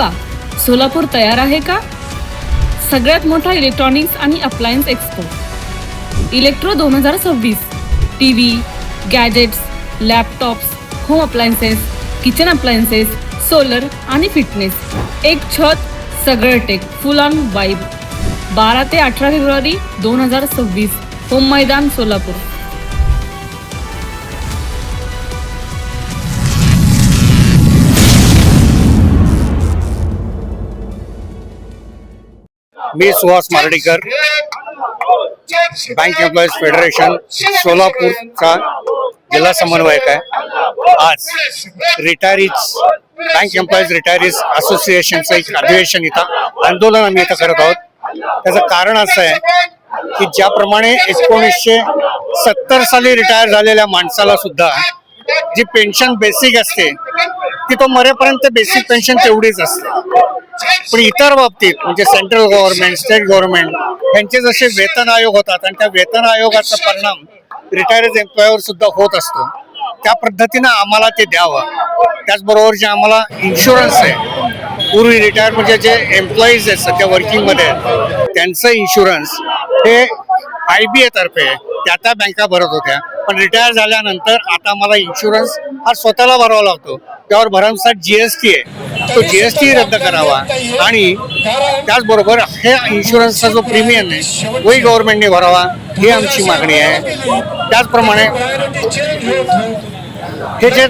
थांबा. सोलापूर तयार आहे का? सगळ्यात मोठा इलेक्ट्रॉनिक्स आणि अप्लायन्स एक्सपो इलेक्ट्रो दोन हजार सव्वीस. T V gadgets laptops home appliances kitchen appliances solar आणि फिटनेस एक छत सगळं टेक फुल ऑन वाईब बारा ते अठरा फेब्रुवारी दोन हजार सव्वीस. होम मैदान सोलापूर. मी Suhas Mardikar bank employees federation सोलापूरचा जिल्हा समन्वयक आहे. आज रिटायरीज बँक एम्प्लॉईज रिटायरीज असोसिएशनचं एक अधिवेशन इथं आंदोलन आम्ही इथं करत आहोत. त्याचं कारण असं आहे की ज्याप्रमाणे एकोणीसशे सत्तर साली रिटायर झालेल्या माणसाला सुद्धा जी पेन्शन बेसिक असते ती तो मरेपर्यंत बेसिक पेन्शन तेवढीच असते. पण इतर बाबतीत म्हणजे सेंट्रल गव्हर्नमेंट स्टेट गव्हर्नमेंट यांचे जसे वेतन आयोग होतात आणि त्या वेतन आयोगाचा परिणाम रिटायर्ड एम्प्लॉयवर सुद्धा होत असतो त्या पद्धतीनं आम्हाला ते द्यावं. त्याचबरोबर जे आम्हाला इन्शुरन्स आहे पूर्वी रिटायर म्हणजे जे एम्प्लॉईज आहेत सध्या वर्किंगमध्ये त्यांचं इन्शुरन्स हे आय बी ए तर्फे त्या त्या बँका भरत होत्या. पण रिटायर झाल्यानंतर आता मला इन्शुरन्स हा स्वतःला भरावा लागतो. त्यावर भरमसाठ जीएसटी आहे. तो जीएसटी रद्द करावा. आणि त्याचबरोबर हे इन्शुरन्सचा जो प्रीमियम आहे तोही गव्हर्नमेंटने भरावा. ही आमची मागणी आहे. त्याचप्रमाणे हे जे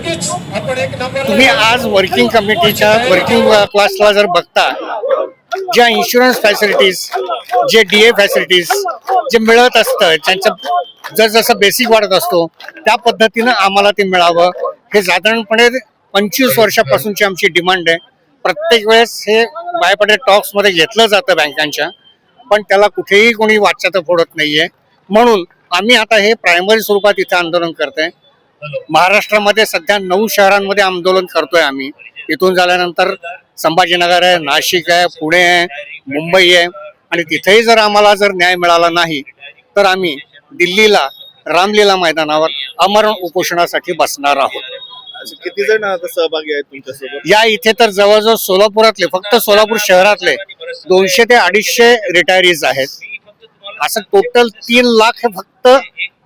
तुम्ही आज वर्किंग कमिटीच्या वर्किंग क्लासला जर बघता ज्या इन्शुरन्स फॅसिलिटीज जे डी ए फॅसिलिटीज जे मिळत असतं ज्यांचं जसजसं बेसिक वाढत असतो त्या पद्धतीनं आम्हाला ते मिळावं. हे साधारणपणे पंचवीस वर्षापासूनची आमची डिमांड आहे. प्रत्येक वेळेस हे बायपडे टॉक्समध्ये घेतलं जातं बँकांच्या पण त्याला कुठेही कोणी वाचाचं फोडत नाहीये. म्हणून आम्ही आता हे प्रायमरी स्वरूपात इथे आंदोलन करतोय. महाराष्ट्रामध्ये सध्या नऊ शहरांमध्ये आंदोलन करतोय आम्ही. इथून झाल्यानंतर संभाजीनगर आहे नाशिक आहे पुणे आहे मुंबई आहे. आणि तिथेही जर आम्हाला जर न्याय मिळाला नाही तर आम्ही दिल्लीला रामलीला मैदानावर अमरण उपोषणासाठी बसणार आहोत. असे किती जण आता सहभागी आहेत तुमच्यासोबत? या इथे तर जवळजवळ सोलापुरातले फक्त सोलापूर शहरातले दोनशे ते अडीचशे रिटायरीज आहेत. असं टोटल तीन लाख हे फक्त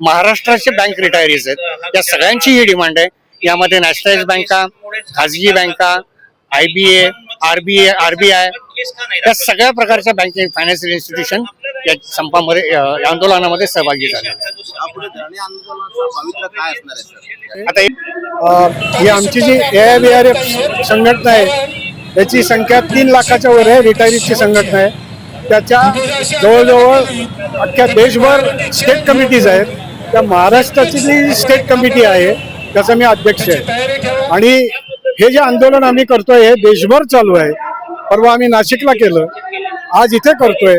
महाराष्ट्राचे बँक रिटायरीज आहेत. या सगळ्यांची ही डिमांड आहे. यामध्ये नॅशनलाइज बँका खाजगी बँका I B A RBA RBI या सगळ्या प्रकारच्या बँकिंग फायनान्शियल इन्स्टिट्यूशन या संपामध्ये आंदोलनामध्ये सहभागी झाले. आता एक ही आमची जी A I B R F संघटना आहे त्याची संख्या तीन लाखाच्या वर आहे रिटायरीची संघटना आहे. त्याच्या जवळजवळ अख्ख्या देशभर स्टेट कमिटीज आहेत. त्या महाराष्ट्राची जी स्टेट कमिटी आहे त्याचा मी अध्यक्ष आहे. आणि हे जे आंदोलन आम्ही करतोय हे देशभर चालू आहे. परवा आम्ही नाशिकला केलं. आज इथे करतोय.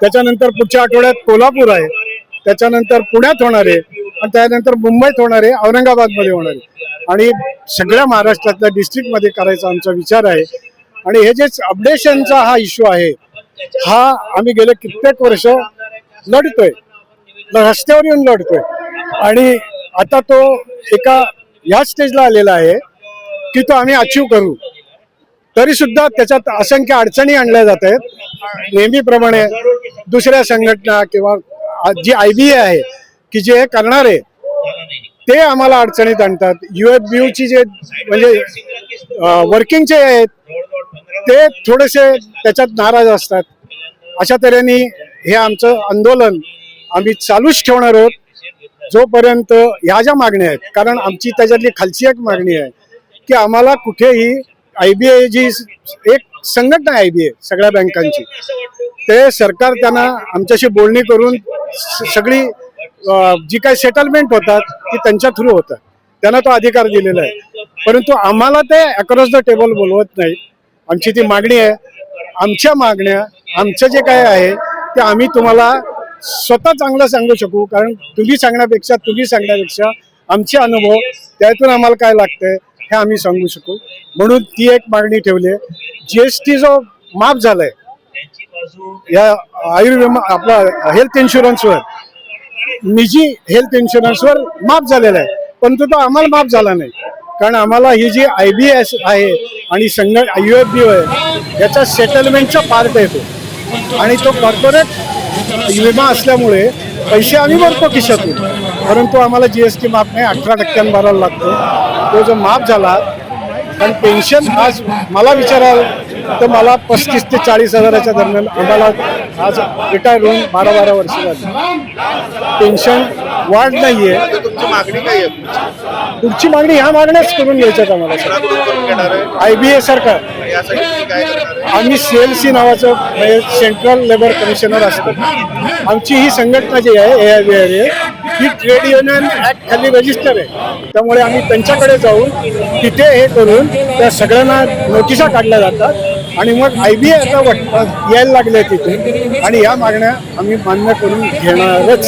त्याच्यानंतर पुढच्या आठवड्यात कोल्हापूर आहे. त्याच्यानंतर पुण्यात होणार आहे. आणि त्यानंतर मुंबईत होणार आहे. औरंगाबादमध्ये होणार आहे. आणि सगळ्या महाराष्ट्रातल्या डिस्ट्रिक्टमध्ये करायचा आमचा विचार आहे. आणि हे जे अपडेशनचा हा इश्यू आहे हा आम्ही गेले कित्येक वर्ष लढतोय. रस्त्यावर येऊन लढतोय. आणि आता तो एका ह्या स्टेजला आलेला आहे की तो आम्ही अचीव करू. तरी सुद्धा त्याच्यात असंख्य अडचणी आणल्या जात आहेत. नेहमीप्रमाणे दुसऱ्या संघटना किंवा जी आय बी आहे की जे हे करणारे ते आम्हाला अडचणीत आणतात. युएफ ची जे म्हणजे वर्किंगचे आहेत ते थोडेसे त्याच्यात नाराज असतात. अशा तऱ्हेने हे आमचं आंदोलन आम्ही चालूच ठेवणार आहोत. जोपर्यंत ह्या ज्या मागण्या आहेत कारण आमची त्याच्यातली खालची एक मागणी आहे की आम्हाला कुठेही आय बी ए जी एक संघटना आय बी ए सगळ्या बँकांची. ते सरकार त्यांना आमच्याशी बोलणी करून सगळी जी काही सेटलमेंट होतात ती त्यांच्या थ्रू होतात. त्यांना तो अधिकार दिलेला आहे. परंतु आम्हाला ते अक्रॉस द टेबल बोलवत नाही. आमची ती मागणी आहे. आमच्या मागण्या आमचं जे काय आहे ते आम्ही तुम्हाला स्वतः चांगलं सांगू शकू. कारण तुम्ही सांगण्यापेक्षा तुम्ही सांगण्यापेक्षा आमचे अनुभव त्यातून आम्हाला काय लागतंय हे आम्ही सांगू शकू. म्हणून ती एक मागणी ठेवली आहे. जी एस टी जो माफ झालाय या आयुर्विमा आपला हेल्थ इन्शुरन्सवर निजी हेल्थ इन्शुरन्सवर माफ झालेला आहे परंतु तो आम्हाला माफ झाला नाही. कारण आम्हाला ही जी आय बी एस आहे आणि संघ यू एफ बी आहे याचा सेटलमेंटचा पार्ट येतो. आणि तो कॉर्पोरेट विमा असल्यामुळे पैसे आम्ही भरतो खिशातून. परंतु आम्हाला जी एस टी माफ नाही अठरा टक्क्यानं भरायला लागतो. तो जो माफ झाला पण पेन्शन आज मला विचाराल तर मला पस्तीस ते चाळीस हजाराच्या दरम्यान आम्हाला आज रिटायर होऊन बारा बारा वर्ष झाली. पेन्शन वाढ नाही तुमची मागणी काय आहे तुमची? पुढची मागणी ह्या मागण्याच करून घ्यायच्यात आम्हाला आय बी ए सरकार आम्ही सी एल सी नावाचं म्हणजे सेंट्रल लेबर कमिशनर असतो. आमची ही संघटना जी आहे ए आय बी आय ही ट्रेड युनियन ऍक्ट खाली रजिस्टर आहे. त्यामुळे आम्ही त्यांच्याकडे जाऊन तिथे हे करून त्या सगळ्यांना नोटिसा काढल्या जातात आणि मग आय बी आय आता वट- यायला लागल्या तिथे. आणि या मागण्या आम्ही मान्य करून घेणारच.